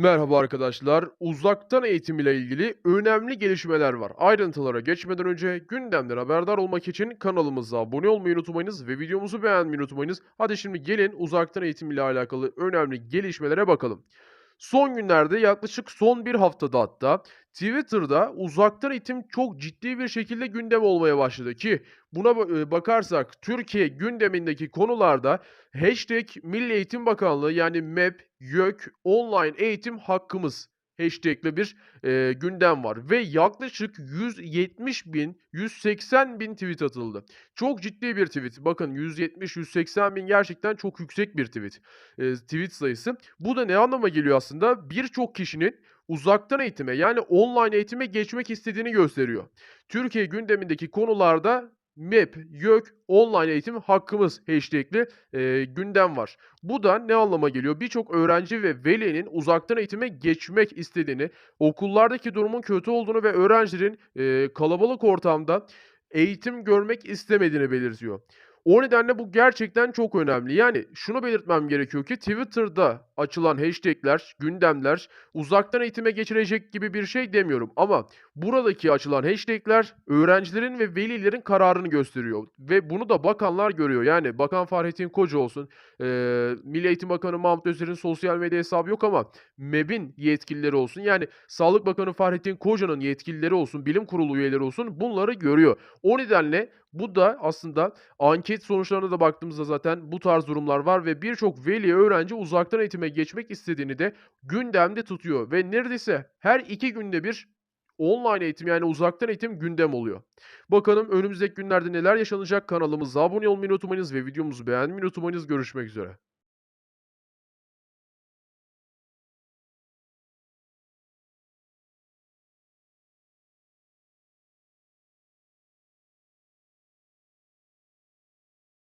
Merhaba arkadaşlar. Uzaktan eğitim ile ilgili önemli gelişmeler var. Ayrıntılara geçmeden önce gündemden haberdar olmak için kanalımıza abone olmayı unutmayınız ve videomuzu beğenmeyi unutmayınız. Hadi şimdi gelin uzaktan eğitim ile alakalı önemli gelişmelere bakalım. Son günlerde yaklaşık son bir haftada hatta Twitter'da uzaktan eğitim çok ciddi bir şekilde gündem olmaya başladı ki buna e, bakarsak Türkiye gündemindeki konularda hashtag Milli Eğitim Bakanlığı yani MEB, YÖK, online eğitim hakkımız hashtag'le bir e, gündem var ve yaklaşık 170 bin, 180 bin tweet atıldı. Çok ciddi bir tweet. Bakın 170-180 bin gerçekten çok yüksek bir tweet. E, tweet sayısı. Bu da ne anlama geliyor aslında? Birçok kişinin uzaktan eğitime yani online eğitime geçmek istediğini gösteriyor. Türkiye gündemindeki konularda MEP, YÖK, online eğitim hakkımız hashtag'li e, gündem var. Bu da ne anlama geliyor? Birçok öğrenci ve velinin uzaktan eğitime geçmek istediğini, okullardaki durumun kötü olduğunu ve öğrencilerin e, kalabalık ortamda eğitim görmek istemediğini belirtiyor. O nedenle bu gerçekten çok önemli. Yani şunu belirtmem gerekiyor ki Twitter'da açılan hashtag'ler, gündemler uzaktan eğitime geçirecek gibi bir şey demiyorum. Ama buradaki açılan hashtag'ler öğrencilerin ve velilerin kararını gösteriyor. Ve bunu da bakanlar görüyor. Yani Bakan Fahrettin Koca olsun, eee Milli Eğitim Bakanı Mahmut Özer'in sosyal medya hesabı yok ama MEB'in yetkilileri olsun. Yani Sağlık Bakanı Fahrettin Koca'nın yetkilileri olsun, bilim kurulu üyeleri olsun bunları görüyor. O nedenle bu da aslında anket sonuçlarına da baktığımızda zaten bu tarz durumlar var ve birçok veli öğrenci uzaktan eğitime geçmek istediğini de gündemde tutuyor ve neredeyse her iki günde bir online eğitim yani uzaktan eğitim gündem oluyor. Bakalım önümüzdeki günlerde neler yaşanacak kanalımıza abone olmayı unutmayınız ve videomuzu beğenmeyi unutmayınız. Görüşmek üzere.